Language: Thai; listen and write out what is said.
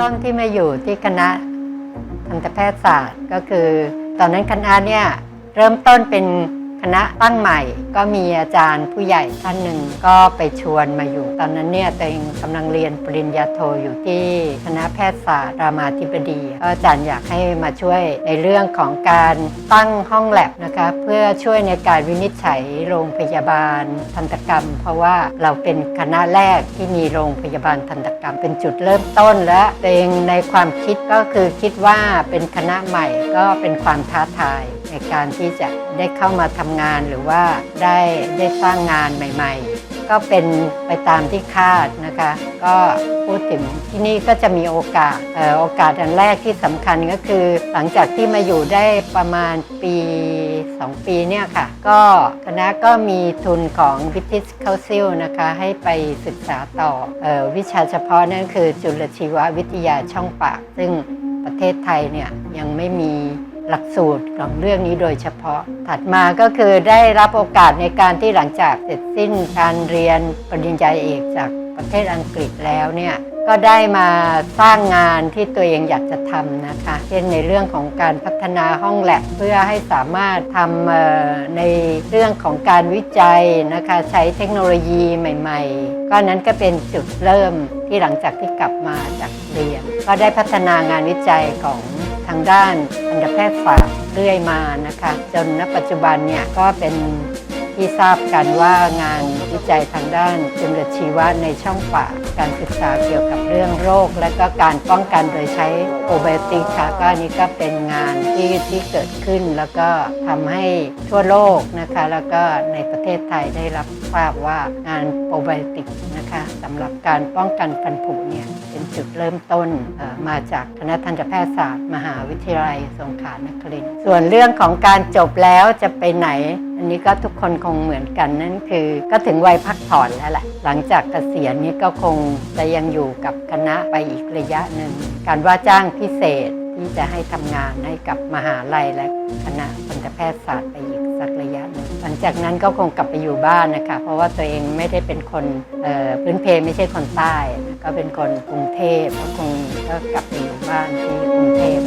ต้นที่มาอยู่ที่คณะทันตแพทยศาสตร์ก็คือ ตอนนั้นคณะเนี่ยเริ่มต้นเป็น คณะตั้งใหม่ก็มีอาจารย์ผู้ใหญ่ท่านหนึ่งก็ไปชวนมาอยู่ ตอนนั้นเนี่ยตัวเองกำลังเรียนปริญญาโทอยู่ที่คณะแพทยศาสตร์รามาธิบดีอาจารย์อยากให้มาช่วยในเรื่องของการตั้งห้องแลบนะคะเพื่อช่วยในการวินิจฉัยโรงพยาบาลทันตกรรม เพราะว่าเราเป็นคณะแรกที่มีโรงพยาบาลทันตกรรม เป็นจุดเริ่มต้นและตัวเองในความคิดก็คือคิดว่าเป็นคณะใหม่ก็เป็นความท้าทาย ในการที่จะได้เข้ามาทำงานหรือว่าได้ได้สร้างงานใหม่ ๆ ก็เป็นไปตามที่คาดนะคะ ก็พูดถึงที่นี่ก็จะมีโอกาสออโอกาสอันแรกที่สำคัญก็คือ หลังจากที่มาอยู่ได้ประมาณปี 2 ปีเนี่ยค่ะ ก็คณะก็มีทุนของ British Council นะคะ ให้ไปศึกษาต่อออวิชาเฉพาะนั่นคือจุลชีววิทยาช่องปาก ซึ่งประเทศไทยเนี่ยยังไม่มี หลักสูตรของเรื่องนี้โดยเฉพาะ ถัดมาก็คือได้รับโอกาสในการที่หลังจากเสร็จสิ้นการเรียนปริญญาเอกจากประเทศอังกฤษแล้วเนี่ยก็ได้มาสร้างงานที่ตัวเองอยากจะทำนะคะ เช่นในเรื่องของการพัฒนาห้องแลบเพื่อให้สามารถทำในเรื่องของการวิจัยนะคะใช้เทคโนโลยีใหม่ๆ ก็นั้นก็เป็นจุดเริ่มที่หลังจากที่กลับมาจากเรียน ก็ได้พัฒนางานวิจัยของ ทางด้านทันตแพทยศาสตร์เรื่อยมานะคะ จนณปัจจุบันเนี่ยก็เป็นที่ทราบกันว่างานวิจัยทางด้านจุลชีวะในช่องปากการศึกษาเกี่ยวกับเรื่องโรค และก็การป้องกันโดยใช้โปรไบโอติกค่ะก็นี้ก็เป็นงานที่ที่เกิดขึ้น แล้วก็ทำให้ทั่วโลกนะคะ แล้วก็ในประเทศไทยได้รับทราบว่างานโปรไบโอติกนะคะสำหรับการป้องกันฟันผุเนี่ย จุดเริ่มต้นมาจากคณะทันตแพทยศาสตร์ มหาวิทยาลัยสงขลานครินทร์ส่วนเรื่องของการจบแล้วจะไปไหน อันนี้ก็ทุกคนคงเหมือนกันนั่นคือ ก็ถึงวัยพักผ่อนแล้วแหละหลังจากเกษียณนี้ก็คงจะยังอยู่กับคณะไปอีกระยะหนึ่งการว่าจ้างพิเศษ ที่จะให้ทำงานให้กับมหาลัยและคณะทันตแพทยศาสตร์ไปอีกสักระยะหนึ่งหลังจากนั้นก็คงกลับไปอยู่บ้านนะคะเพราะว่าตัวเองไม่ได้เป็นคนพื้นเพไม่ใช่คนใต้ ก็เป็นคนกรุงเทพก็คงก็กลับไปอยู่บ้านที่กรุงเทพ